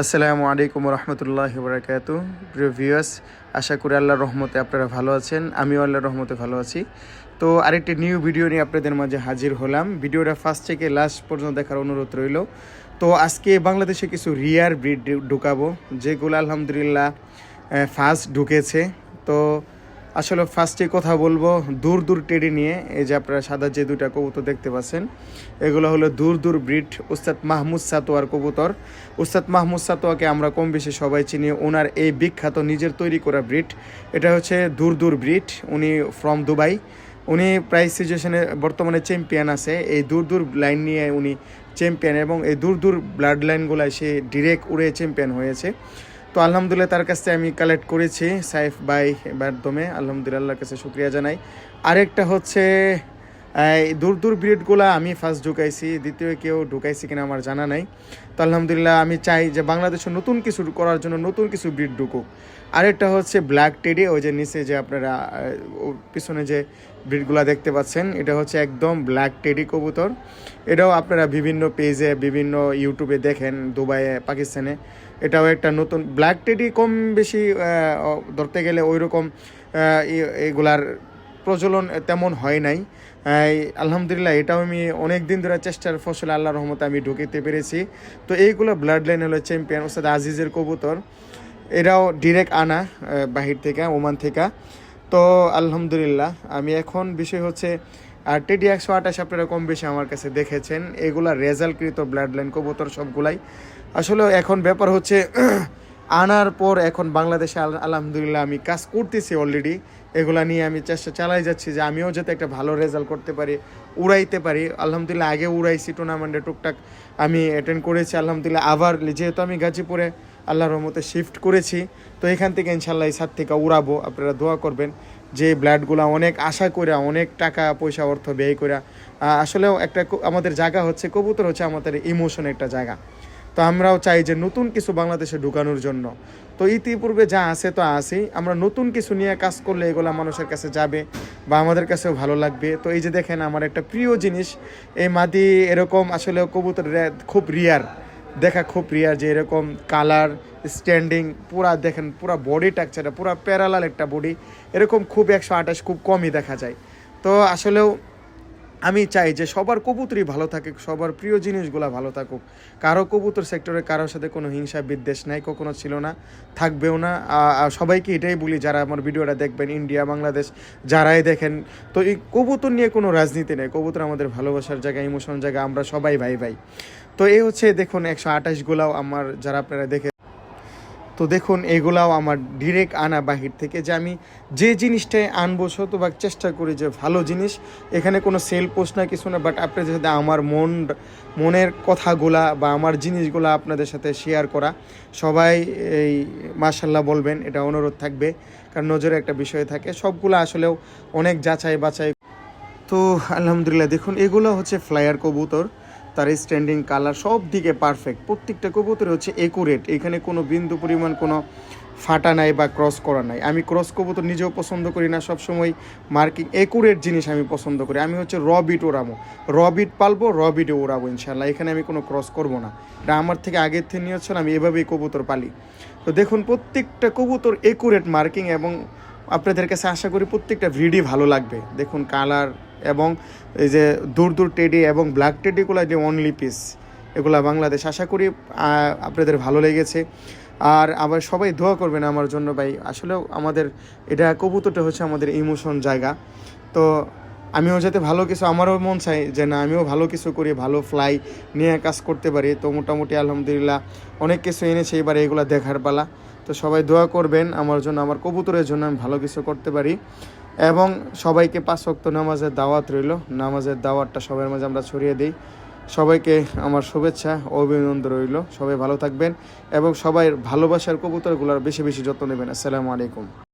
আসসালামু আলাইকুম রহমতুল্লাহ বরাকাতু প্রিয় ভিউয়ার্স আশা করি আল্লাহ রহমতে আপনারা ভালো আছেন, আমিও আল্লাহর রহমতে ভালো আছি। তো আরেকটি নিউ ভিডিও নিয়ে আপনাদের মাঝে হাজির হলাম। ভিডিওটা ফার্স্ট থেকে লাস্ট পর্যন্ত দেখার অনুরোধ রইল। তো আজকে বাংলাদেশে কিছু রিয়ার ব্রিড ঢুকাবো, যেগুলো আলহামদুলিল্লাহ ফার্স্ট ঢুকেছে। তো আসলে ফার্স্টে কথা বলব, দূর দূর টেডি নিয়ে, এই যে আপনারা সাদা যে দুইটা কবুতর দেখতে পাচ্ছেন, এগুলো হলো দূর দূর ব্রিড উস্তাদ মাহমুদ সাতোয়ার কবুতর। উস্তাদ মাহমুদ সাতোয়াকে আমরা কম বেশি সবাই চিনি, ওনার এই বিখ্যাত নিজের তৈরি করা ব্রিড। এটা হচ্ছে দূর দূর ব্রিড, উনি ফ্রম দুবাই উনি প্রাইস সিচুয়েশনে বর্তমানে চ্যাম্পিয়ন আছে, এই দূর দূর লাইন নিয়ে উনি চ্যাম্পিয়ন এবং এই দূর দূর ব্লাড লাইনগুলোয় সে ডিরেক্ট উড়ে চ্যাম্পিয়ন হয়েছে। তো আলহামদুলিল্লাহ তার কাছে আমি কালেক্ট করেছি সাইফ বাই মাধ্যমে আলহামদুলিল্লাহ কাছে শুক্রিয়া জানাই। আরেকটা হচ্ছে দূর দূর ব্রিডগুলা আমি ফার্স্ট ঢুকাইছি, দ্বিতীয় কেউ ঢুকাইছি কিনা আমার জানা নাই। তো আলহামদুলিল্লাহ আমি চাই যে বাংলাদেশে নতুন কিছু করার জন্য নতুন কিছু ব্রিড ঢুকুক। আরেকটা হচ্ছে ব্ল্যাক টেডি ওই যে নিচে যে আপনারা পিছনে যে ব্রিডগুলো দেখতে পাচ্ছেন, এটা হচ্ছে একদম ব্ল্যাক টেডি কবুতর। এটাও আপনারা বিভিন্ন পেজে বিভিন্ন ইউটিউবে দেখেন, দুবাইয়ে, পাকিস্তানে। এটাও একটা নতুন ব্ল্যাক টেডি কম বেশি ধরতে গেলে ওই রকম এগুলার প্রচলন তেমন হয় নাই। আলহামদুলিল্লাহ, এটাও আমি অনেক দিন ধরে চেষ্টার ফসলে আল্লাহ রহমতে আমি ঢুকিতে পেরেছি। তো এইগুলো ব্লাড লাইন হলো চ্যাম্পিয়ন ওস্তাদ আজিজের কবুতর। এরাও ডিরেক্ট আনা বাহির থেকে, ওমান থেকে। তো আলহামদুলিল্লাহ, আমি এখন বিষয় হচ্ছে আর টেডি একশো আঠাশ আপনারা কম বেশি আমার কাছে দেখেছেন। এগুলা রেজাল্টকৃত ব্লাড লাইন কবুতর সবগুলাই। আসলে এখন ব্যাপার হচ্ছে আনার পর এখন বাংলাদেশে আলহামদুলিল্লাহ আমি কাজ করতেছি অলরেডি এগুলা নিয়ে আমি চেষ্টা চালাই যাচ্ছি যে আমিও যাতে একটা ভালো রেজাল্ট করতে পারি, উড়াইতে পারি। আলহামদুলিল্লাহ আগে উড়াইছি টুর্নামেন্টে টুকটাক আমি অ্যাটেন্ড করেছি, আলহামদুলিল্লাহ আবার যেহেতু আমি গাজীপুরে আল্লাহর রহমতে শিফট করেছি, তো এখান থেকে ইনশাল্লাহ এই সাত থেকে উড়াবো। আপনারা দোয়া করবেন যে ব্লাডগুলো অনেক আশা করে অনেক টাকা পয়সা অর্থ ব্যয় করে আসলেও একটা আমাদের জায়গা হচ্ছে, কবুতর হচ্ছে আমাদের ইমোশন একটা জায়গা। তো আমরাও চাই যে নতুন কিছু বাংলাদেশে ঢুকানোর জন্য। তো ইতিপূর্বে যা আছে তো আছেই। আমরা নতুন কিছু নিয়ে কাজ করলে এগুলো মানুষের কাছে যাবে বা আমাদের কাছেও ভালো লাগবে। তো এই যে দেখেন আমার একটা প্রিয় জিনিস, এই মাদি এরকম আসলে কবুতর খুব রিয়ার দেখা খুব রিয়ার যে এরকম কালার স্ট্যান্ডিং পুরা দেখেন পুরা বডি টাকচারটা পুরা প্যারালাল একটা বডি এরকম খুব একশো আঠাশ খুব কমই দেখা যায়। তো আসলেও আমি চাই যে সবার কবুতরই ভালো থাকে সবার প্রিয় জিনিসগুলো ভালো থাকুক। কারও কবুতর সেক্টরে কারোর সাথে কোনো হিংসা, বিদ্বেষ নাই, কখনো ছিল না, থাকবেও না। সবাইকে এটাই বলি, যারা আমার ভিডিওটা দেখবেন, ইন্ডিয়া, বাংলাদেশ, যারাই দেখেন, তো এই কবুতর নিয়ে কোনো রাজনীতি নেই। কবুতর আমাদের ভালোবাসার জায়গা ইমোশন জায়গা, আমরা সবাই ভাই ভাই তো এই হচ্ছে, দেখুন, একশো আঠাশগুলাও আমার, যারা আপনারা দেখে তো দেখুন, এগুলাও আমার ডিরেক্ট আনা বাহির থেকে যে আমি যে জিনিসটাই আনব শতভাগ চেষ্টা করি যে ভালো জিনিস, এখানে কোনো সেল পোস্ট না, কিছু না বাট আপনাদের সাথে আমার মন, মনের কথাগুলা বা আমার জিনিসগুলা আপনাদের সাথে শেয়ার করা। সবাই এই মার্শাল্লাহ বলবেন, এটা অনুরোধ থাকবে, কারণ নজরে একটা বিষয় থাকে, সবগুলো আসলেও অনেক যাচাই বাছাই তো আলহামদুলিল্লাহ, দেখুন, এগুলো হচ্ছে ফ্লায়ার কবুতর। তার স্ট্যান্ডিং কালার সব দিকে পারফেক্ট প্রত্যেকটা কবুতর হচ্ছে একুরেট এখানে কোনো বিন্দু পরিমাণ কোনো ফাটা নাই বা ক্রস করা নাই। আমি ক্রস কবুতর নিজেও পছন্দ করি না, সবসময় মার্কিং একুরেট জিনিস আমি পছন্দ করি। আমি হচ্ছে র বিট ওড়াবো। র বিট পালবো র বিটে ওড়াবো ইনশাল্লাহ এখানে আমি কোনো ক্রস করব না। এটা আমার থেকে আগের থেকে নিয়ে হচ্ছে আমি এভাবেই কবুতর পালি। তো দেখুন, প্রত্যেকটা কবুতর একুরেট মার্কিং এবং আপনাদের কাছে আশা করি প্রত্যেকটা ভিডিও ভালো লাগবে। দেখুন কালার এবং এই যে দূর দূর টেডি এবং ব্ল্যাক টেডিগুলো যে অনলি পিস এগুলা বাংলাদেশ। আশা করি আপনাদের ভালো লেগেছে। আর আবার সবাই দোয়া করবেন আমার জন্য ভাই। আসলেও আমাদের, এটা কবুতরটা হচ্ছে আমাদের ইমোশন জায়গা। তো আমিও যাতে ভালো কিছু, আমারও মন চাই যে না, আমিও ভালো কিছু করি, ভালো ফ্লাই নিয়ে কাজ করতে পারি। তো মোটামুটি আলহামদুলিল্লাহ অনেক কিছু এনেছে এবার এগুলো দেখার পালা। তো সবাই দোয়া করবেন, আমার জন্য, আমার কবুতরের জন্য আমি ভালো কিছু করতে পারি। এবং সবাইকে পাঁচ শক্ত নামাজের দাওয়াত রইল। নামাজের দাওয়াতটা সবার মাঝে আমরা ছড়িয়ে দিই। সবাইকে আমার শুভেচ্ছা অভিনন্দন রইল। সবাই ভালো থাকবেন এবং সবাই ভালোবাসার কবুতরগুলোর বেশি বেশি যত্ন নেবেন। আসসালামু আলাইকুম।